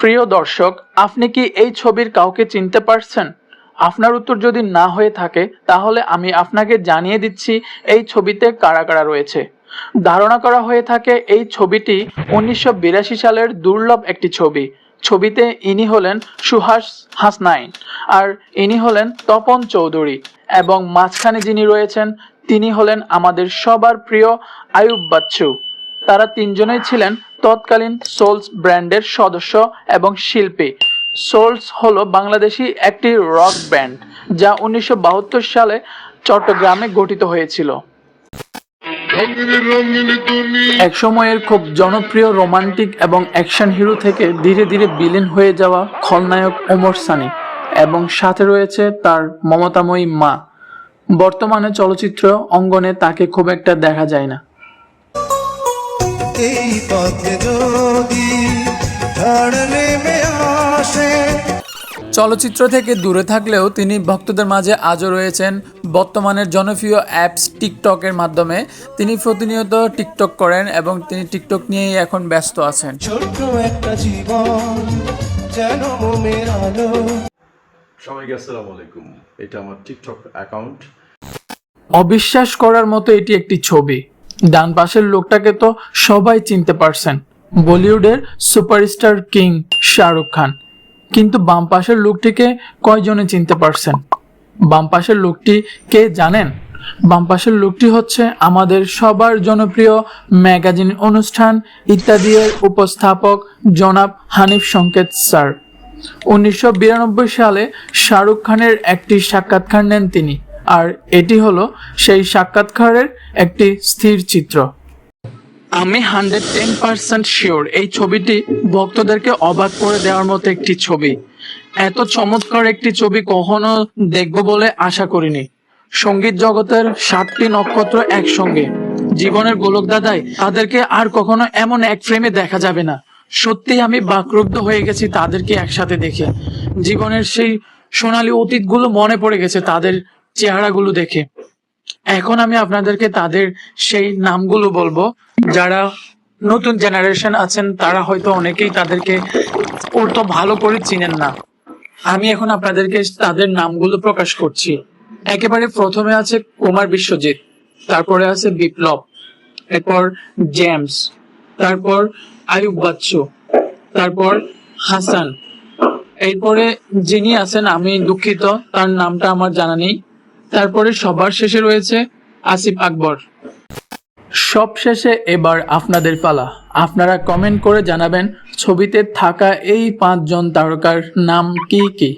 প্রিয় দর্শক, আপনি কি এই ছবির কাউকে চিনতে পারছেন? আপনার উত্তর যদি না হয়ে থাকে, তাহলে আমি আপনাকে জানিয়ে দিচ্ছি এই ছবিতে কারা কারা রয়েছে। ধারণা করা হয়ে থাকে, এই ছবিটি উনিশশো বিরাশি সালের দুর্লভ একটি ছবি। ছবিতে ইনি হলেন সুহাস হাসনাইন আর ইনি হলেন তপন চৌধুরী এবং মাঝখানে যিনি রয়েছেন, তিনি হলেন আমাদের সবার প্রিয় আয়ুব বাচ্চু। তারা তিনজনেই ছিলেন তৎকালীন সোলস ব্র্যান্ডের সদস্য এবং শিল্পী। সোলস হলো বাংলাদেশি একটি রক ব্যান্ড, যা উনিশশো বাহাত্তর সালে চট্টগ্রামে গঠিত হয়েছিল। এক সময়ের খুব জনপ্রিয় রোমান্টিক এবং অ্যাকশন হিরো থেকে ধীরে ধীরে বিলীন হয়ে যাওয়া খলনায়ক ওমর সানি এবং সাথে রয়েছে তার মমতাময়ী মা। বর্তমানে চলচ্চিত্র অঙ্গনে তাকে খুব একটা দেখা যায় না। এই পথে যদি ঝড় নেমে আসে। চলচ্চিত্র থেকে দূরে থাকলেও তিনি ভক্তদের মাঝে আজও রয়েছেন। বর্তমানের জনপ্রিয় অ্যাপস টিকটকের মাধ্যমে তিনি প্রতিনিয়ত টিকটক করেন এবং তিনি টিকটক নিয়েই এখন ব্যস্ত আছেন। একটা জীবন যেন আলো। সবাইকে আসসালামু আলাইকুম। এটা আমার টিকটক অ্যাকাউন্ট। অবিশ্বাস করার মতো এটি একটি ছবি। ডান পাশের লোকটাকে তো সবাই চিনতে পারছেন। বলিউডের সুপারস্টার কিং শাহরুখ খান। কিন্তু বাম পাশের লোকটিকে কয়জনে চিনতে পারছেন? বাম পাশের লোকটি কে জানেন? বাম পাশের লোকটি হচ্ছে আমাদের সবার জনপ্রিয় ম্যাগাজিন অনুষ্ঠান ইত্যাদি এর উপস্থাপক জনাব হানিফ সংকেত স্যার। উনিশশো বিরানব্বই সালে শাহরুখ খানের একটি সাক্ষাৎকার নেন তিনি। আর এটি হলো সেই সাক্ষাৎকারের একটি স্থির চিত্র। আমি হান্ড্রেড টেন পার্সেন্ট শিওর এই ছবিটি ভক্তদেরকে অবাক করে দেওয়ার মতো একটি ছবি। এত চমৎকার একটি ছবি কখনো দেখব বলে আশা করিনি। সংগীত জগতের সাতটি নক্ষত্র একসঙ্গে। জীবনের গোলক দাদাই তাদেরকে আর কখনো এমন এক ফ্রেমে দেখা যাবে না। সত্যি আমি বাকরুদ্ধ হয়ে গেছি তাদেরকে একসাথে দেখে। জীবনের সেই সোনালী অতীতগুলো মনে পড়ে গেছে তাদের চেহারাগুলো দেখে। এখন আমি আপনাদেরকে তাদের সেই নামগুলো বলব। যারা নতুন জেনারেশন আছেন, তারা হয়তো অনেকেই তাদেরকে তো ভালো করে চিনেন না। আমি এখন আপনাদেরকে তাদের নামগুলো প্রকাশ করছি। একেবারে প্রথমে আছে কুমার বিশ্বজিৎ, তারপরে আছে বিপ্লব, এরপর জেমস, তারপর আয়ুব বাচ্চু, তারপর হাসান। এরপরে যিনি আছেন, আমি দুঃখিত, তার নামটা আমার জানা নেই। তারপরে সবার শেষে রয়েছে আসিফ আকবর। সব শেষে এবার আপনাদের পালা। আপনারা কমেন্ট করে জানাবেন ছবিতে থাকা এই পাঁচজন তারকার নাম কি কি?